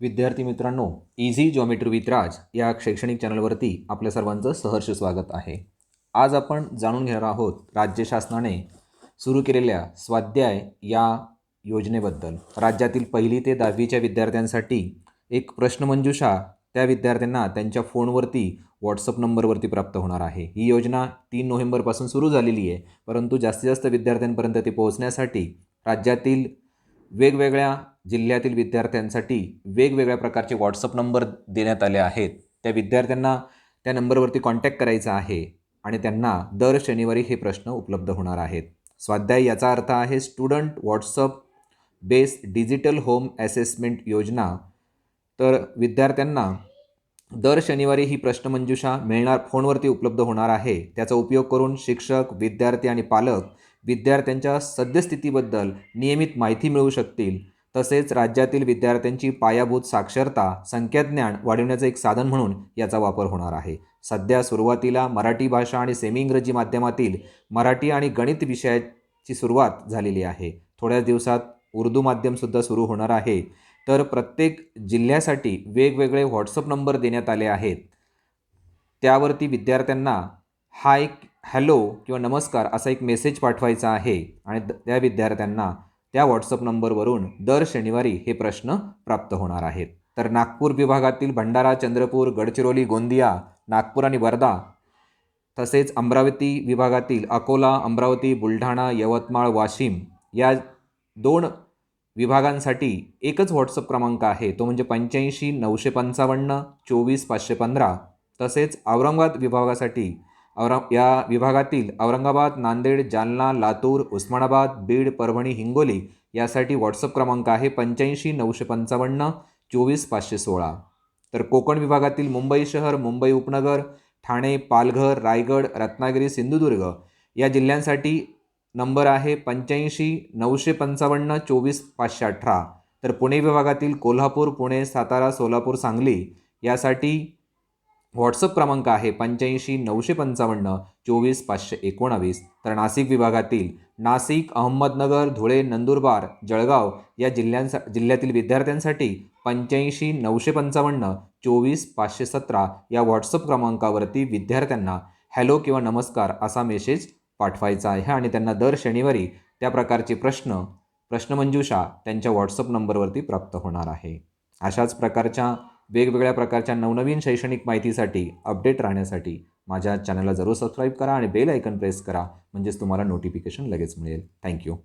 विद्यार्थी मित्रांनो easy geometry with राज या शैक्षणिक चॅनलवरती आपल्या सर्वांचं सहर्ष स्वागत आहे. आज आपण जाणून घेणार आहोत राज्य शासनाने सुरू केलेल्या स्वाध्याय या योजनेबद्दल. राज्यातील पहिली ते दहावीच्या विद्यार्थ्यांसाठी एक प्रश्नमंजुषा त्या विद्यार्थ्यांना त्यांच्या फोनवरती व्हॉट्सअप नंबरवरती प्राप्त होणार आहे. ही योजना तीन नोव्हेंबरपासून सुरू झालेली आहे परंतु जास्तीत जास्त विद्यार्थ्यांपर्यंत ती पोहोचण्यासाठी राज्यातील वेगवेगळ्या जिल्ह्यातील विद्यार्थ्यांसाठी वेगवेगळ्या प्रकारचे व्हॉट्सअप नंबर देण्यात आले आहेत. त्या विद्यार्थ्यांना त्या नंबरवरती कॉन्टॅक्ट करायचा आहे आणि त्यांना दर शनिवारी हे प्रश्न उपलब्ध होणार आहेत. स्वाध्याय याचा अर्थ आहे student WhatsApp based digital home assessment योजना. तर विद्यार्थ्यांना दर शनिवारी ही प्रश्नमंजुषा मिळणार फोनवरती उपलब्ध होणार आहे. त्याचा उपयोग करून शिक्षक विद्यार्थी आणि पालक विद्यार्थ्यांच्या सद्यस्थितीबद्दल नियमित माहिती मिळवू शकतील. तसेच राज्यातील विद्यार्थ्यांची पायाभूत साक्षरता संख्याज्ञान वाढविण्याचं एक साधन म्हणून याचा वापर होणार आहे. सध्या सुरुवातीला मराठी भाषा आणि सेमी इंग्रजी माध्यमातील मराठी आणि गणित विषयाची सुरुवात झालेली आहे. थोड्याच दिवसात उर्दू माध्यमसुद्धा सुरू होणार आहे. तर प्रत्येक जिल्ह्यासाठी वेगवेगळे व्हॉट्सअप नंबर देण्यात आले आहेत. त्यावरती विद्यार्थ्यांना हा एक हॅलो किंवा नमस्कार असा एक मेसेज पाठवायचा आहे आणि द- त्या विद्यार्थ्यांना त्या व्हॉट्सअप नंबरवरून दर शनिवारी हे प्रश्न प्राप्त होणार आहेत. तर नागपूर विभागातील भंडारा चंद्रपूर गडचिरोली गोंदिया नागपूर आणि वर्धा तसेच अमरावती विभागातील अकोला अमरावती बुलढाणा यवतमाळ वाशिम या दोन विभागांसाठी एकच व्हॉट्सअप क्रमांक आहे. तो म्हणजे पंच्याऐंशी नऊशे पंचावन्न चोवीस पाचशे पंधरा तसेच औरंगाबाद विभागासाठी औरंग या विभागातील औरंगाबाद नांदेड जालना लातूर उस्मानाबाद बीड परभणी हिंगोली यासाठी व्हॉट्सअप क्रमांक आहे पंच्याऐंशी नऊशे पंचावन्न चोवीस पाचशे सोळा. तर कोकण विभागातील मुंबई शहर मुंबई उपनगर ठाणे पालघर रायगड रत्नागिरी सिंधुदुर्ग या जिल्ह्यांसाठी नंबर आहे पंच्याऐंशी नऊशे पंचावन्न चोवीस पाचशे अठरा. तर पुणे विभागातील कोल्हापूर पुणे सातारा सोलापूर सांगली यासाठी व्हॉट्सअप क्रमांक आहे पंच्याऐंशी नऊशे पंचावन्न चोवीस पाचशे एकोणावीस. तर नाशिक विभागातील नाशिक अहमदनगर धुळे नंदुरबार जळगाव या जिल्ह्यांसा जिल्ह्यातील विद्यार्थ्यांसाठी पंच्याऐंशी नऊशे पंचावन्न चोवीस पाचशे सतरा या व्हॉट्सअप क्रमांकावरती विद्यार्थ्यांना हॅलो किंवा नमस्कार असा मेसेज पाठवायचा आहे आणि त्यांना दर शनिवारी त्या प्रकारचे प्रश्न प्रश्नमंजुषा त्यांच्या व्हॉट्सअप नंबरवरती प्राप्त होणार आहे. अशाच प्रकारच्या वेगवेगळ्या प्रकारच्या नवनवीन शैक्षणिक माहितीसाठी अपडेट राहण्यासाठी माझ्या चॅनलला जरूर सबस्क्राईब करा आणि बेल ऐकन प्रेस करा म्हणजेच तुम्हाला नोटिफिकेशन लगेच मिळेल. थँक्यू